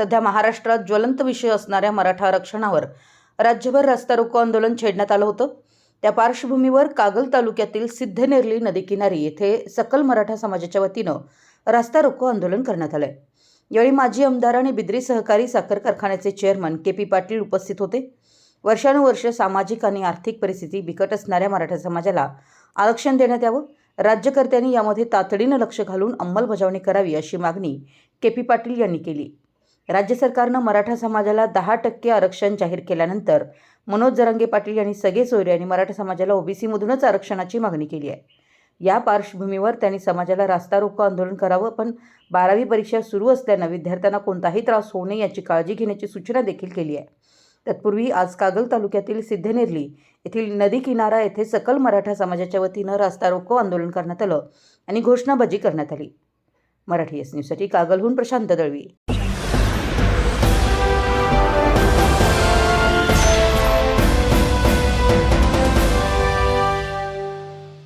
सध्या महाराष्ट्रात ज्वलंत विषय असणाऱ्या मराठा आरक्षणावर राज्यभर रस्ता रोको आंदोलन छेडण्यात आलं होतं. त्या पार्श्वभूमीवर कागल तालुक्यातील सिद्धनेरली नदीकिनारी येथे सकल मराठा समाजाच्या वतीनं रस्ता रोको आंदोलन करण्यात आलंय. यावेळी माजी आमदार आणि बिद्री सहकारी साखर कारखान्याचे चेअरमन के पी पाटील उपस्थित होते. वर्षानुवर्ष सामाजिक आणि आर्थिक परिस्थिती बिकट असणाऱ्या मराठा समाजाला आरक्षण देण्यात यावं राज्यकर्त्यांनी यामध्ये तातडीनं लक्ष घालून अंमलबजावणी करावी अशी मागणी के पी पाटील यांनी केली. राज्य सरकारनं मराठा समाजाला दहा टक्के आरक्षण जाहीर केल्यानंतर मनोज जरांगे पाटील यांनी सगळे सोयरे आणि मराठा समाजाला ओबीसीमधूनच आरक्षणाची मागणी केली आहे. या पार्श्वभूमीवर त्यांनी समाजाला रास्ता रोको आंदोलन करावं पण बारावी परीक्षा सुरू असल्यानं विद्यार्थ्यांना कोणताही त्रास होऊ नये याची काळजी घेण्याची सूचना देखील केली आहे. तत्पूर्वी आज कागल तालुक्यातील सिद्धनेरली येथील नदी किनारा येथे सकल मराठा समाजाच्या वतीनं रास्ता रोको आंदोलन करण्यात आलं आणि घोषणाबाजी करण्यात आली. मराठी एस न्यूजसाठी कागलहून प्रशांत दळवी.